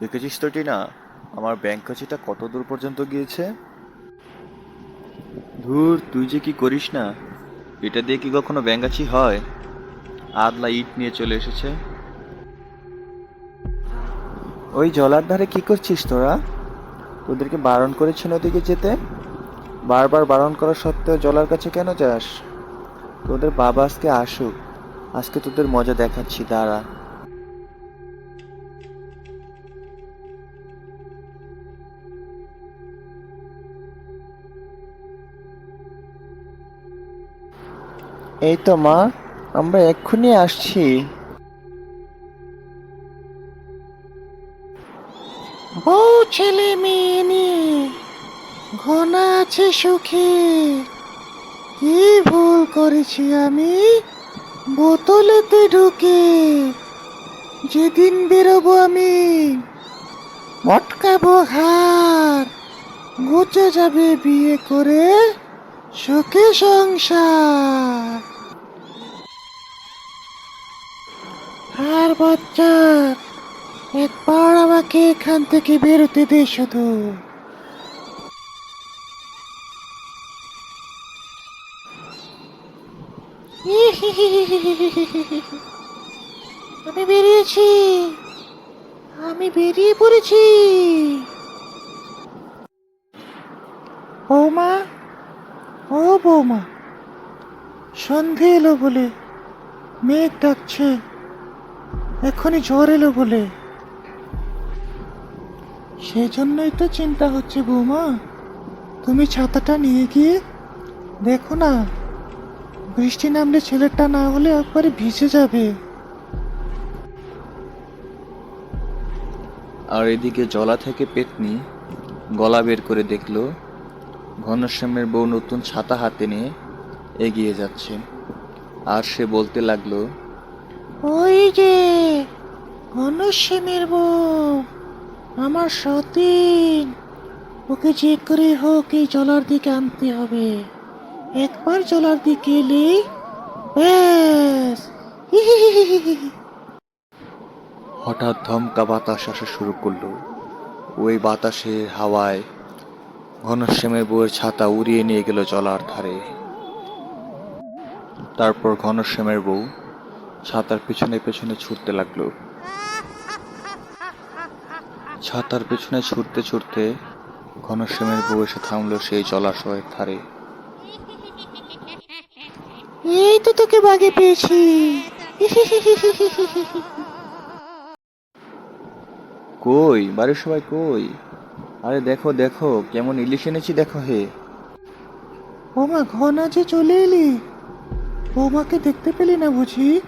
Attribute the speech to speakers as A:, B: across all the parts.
A: দেখেছিস তো, টিনা? আমার ব্যাংক কাছিটা কত দূর পর্যন্ত গিয়েছে? ধুর, তুই যে কি করিস না? এটা দিয়ে কি কখনো ব্যাঙ্গাচি হয়। আদলা ইট নিয়ে চলে এসেছে। ওই জলার ধারে কি করছিস তোরা? তোদেরকে বারণ করেছিল ওদিকে যেতে? বারবার বারণ করা সত্ত্বেও জলার কাছে কেন যাস? তোদের বাবা আজকে আসুক। আজকে তোদের মজা দেখাচ্ছি, দাঁড়া। এই তো, মা। আমরা এক্ষুনি আসছি।
B: বউ ছেলে মেয়ে, ঘনা আছে সুখে। কি ভুল করেছি আমি? বোতলেতে ঢুকে যেদিন বেরোবো আমি, মটকাবো হার। গুচে যাবে বিয়ে করে সুখে সংসার। আর বাচ্চা। একবার আমাকে এখান থেকে বেরোতে দে শুধু। আমি বেরিয়েছি। আমি বেরিয়ে পড়েছি। বৌমা, ও বৌমা, সন্ধে এলো বলে মেঘ ডাকছে। এখনই ঝড় এলো বলে। সেই জন্যই তো চিন্তা হচ্ছে বৌমা। তুমি ছাতাটা নিয়ে গিয়ে দেখো না, বৃষ্টি নামলে ছেলেটা না হলে একবারে ভিজে যাবে।
A: আর এদিকে জলা থেকে পেতনি গলা বের করে দেখল, ঘনশ্যামের বউ নতুন ছাতা হাতে নিয়ে এগিয়ে যাচ্ছে। আর সে বলতে লাগল
B: ওই যে ঘনশ্যামের বউ আমার সতীন। ওকে যে করে হোক এই জলার দিকে আনতে হবে। একবার জলার দিকে এলে ব্যাস।
A: হঠাৎ ধমকা বাতাস আসা শুরু করল। ওই বাতাসের হাওয়ায় ঘনশ্যামের বউয়ের ছাতা উড়িয়ে নিয়ে গেল জলার ধারে। তারপর ঘনশ্যামের বউ ছাতার পেছনে পেছনে ছুটতে লাগল। ছাতার পেছনে ছুটতে ছুটতে ঘনশ্যামের বউ এসে থামলো সেই জলাশয়ের ধারে।
B: এই তো তোকে বাগে পেয়েছি।
A: কই? বাড়ির সবাই কই? আরে দেখো দেখো কেমন ইলিশ এনেছি দেখো হে।
B: ওমা ঘনা যে চলে এলি। বৌমাকে দেখতে পেলি না বুঝি?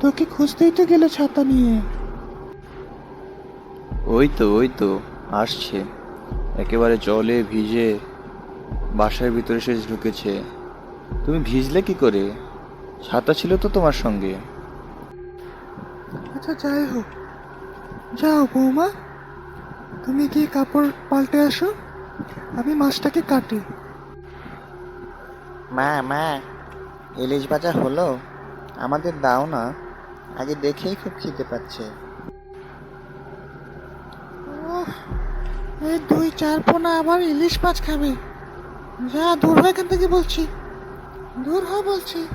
B: তোকে খুঁজতেই তো গেল ছাতা নিয়ে।
A: ওই তো ওই তো আসছে। একেবারে জলে ভিজে বাসার ভিতরে এসে ঢুকেছে। তুমি ভিজলে কি করে? ছাতা ছিল তো তোমার সঙ্গে।
B: আচ্ছা যাই হোক। যাও বৌমা তুমি গিয়ে কাপড় পাল্টে আসো। আমি মাছটাকে কাটি।
C: মা মা ইলিশ ভাজা হলো? আমাদের দাও না। আগে দেখেই খুব খিদে পাচ্ছে।
B: এই দুই চার পোনা আবার ইলিশ মাছ খাবে। যা দূর হয় এখান থেকে বলছি। দূর হয় বলছি।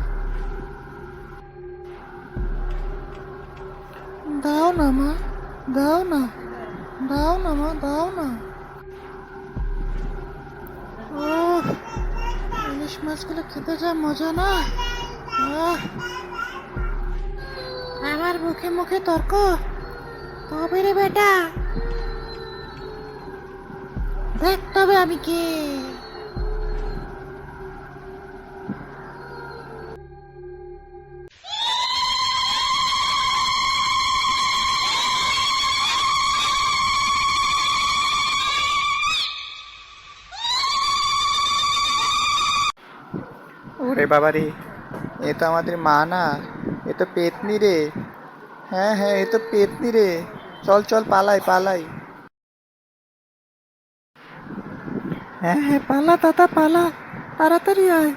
B: দাও না মা। দাও না। দাও না মা দাও না। ইলিশ মাছগুলো খেতে যা মজা না। আহ, আমার মুখে মুখে তর্ক। তবে রে বেটা, দেখ তবে আমি কে।
C: ওরে বাবা রে এ তো আমাদের মা না, এ তো পেতনি রে। হ্যাঁ হ্যাঁ এ তো পেতনি রে চল চল পালাই পালাই
B: হ্যাঁ হ্যাঁ পালা দাদা পালা তাড়াতাড়ি আয়